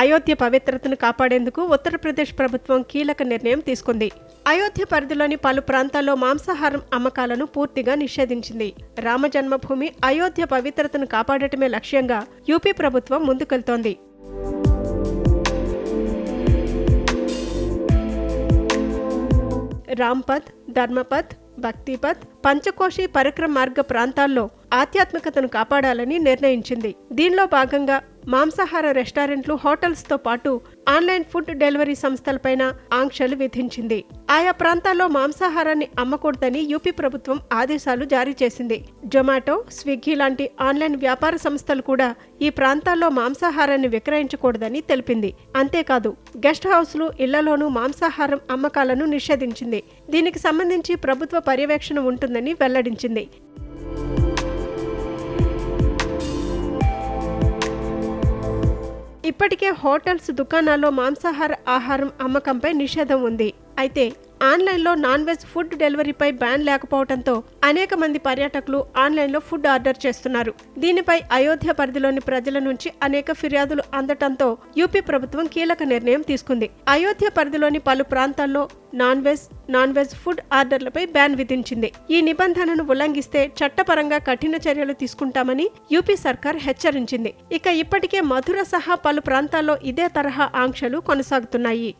అయోధ్య పవిత్రతను కాపాడేందుకు ఉత్తరప్రదేశ్ ప్రభుత్వం కీలక నిర్ణయం తీసుకుంది. అయోధ్య పరిధిలోని పలు ప్రాంతాల్లో మాంసాహారం అమ్మకాలను పూర్తిగా నిషేధించింది. రామజన్మభూమి అయోధ్య పవిత్రతను కాపాడటమే లక్ష్యంగా యూపీ ప్రభుత్వం ముందుకెళ్తోంది. రాంపథ్ ధర్మపథ్ భక్తిపథ్ పంచకోశి పరిక్రమ మార్గ ప్రాంతాల్లో ఆధ్యాత్మికతను కాపాడాలని నిర్ణయించింది. దీనిలో భాగంగా మాంసాహార రెస్టారెంట్లు హోటల్స్తో పాటు ఆన్లైన్ ఫుడ్ డెలివరీ సంస్థలపైన ఆంక్షలు విధించింది. ఆయా ప్రాంతాల్లో మాంసాహారాన్ని అమ్మకూడదని యూపీ ప్రభుత్వం ఆదేశాలు జారీ చేసింది. జొమాటో స్విగ్గీ లాంటి ఆన్లైన్ వ్యాపార సంస్థలు కూడా ఈ ప్రాంతాల్లో మాంసాహారాన్ని విక్రయించకూడదని తెలిపింది. అంతేకాదు గెస్ట్ హౌస్లు ఇళ్ళలోనూ మాంసాహారం అమ్మకాలను నిషేధించింది. దీనికి సంబంధించి ప్రభుత్వ పర్యవేక్షణ ఉంటుందని వెల్లడించింది. ఇప్పటికే హోటల్స్ దుకాణాల్లో మాంసాహార ఆహారం అమ్మకంపై నిషేధం ఉంది. అయితే ఆన్లైన్లో నాన్ వెజ్ ఫుడ్ డెలివరీపై బ్యాన్ లేకపోవడంతో అనేక మంది పర్యాటకులు ఆన్లైన్లో ఫుడ్ ఆర్డర్ చేస్తున్నారు. దీనిపై అయోధ్య పరిధిలోని ప్రజల నుంచి అనేక ఫిర్యాదులు అందటంతో యూపీ ప్రభుత్వం కీలక నిర్ణయం తీసుకుంది. అయోధ్య పరిధిలోని పలు ప్రాంతాల్లో non veg non veg food ఆర్డర్లపై ban విధించింది. ఈ నిబంధనను ఉల్లంఘిస్తే చట్టపరంగా కఠిన చర్యలు తీసుకుంటామని యూపీ సర్కార్ హెచ్చరించింది. ఇక ఇప్పటికే మధుర సహా పలు ప్రాంతాల్లో ఇదే తరహా ఆంక్షలు కొనసాగుతున్నాయి.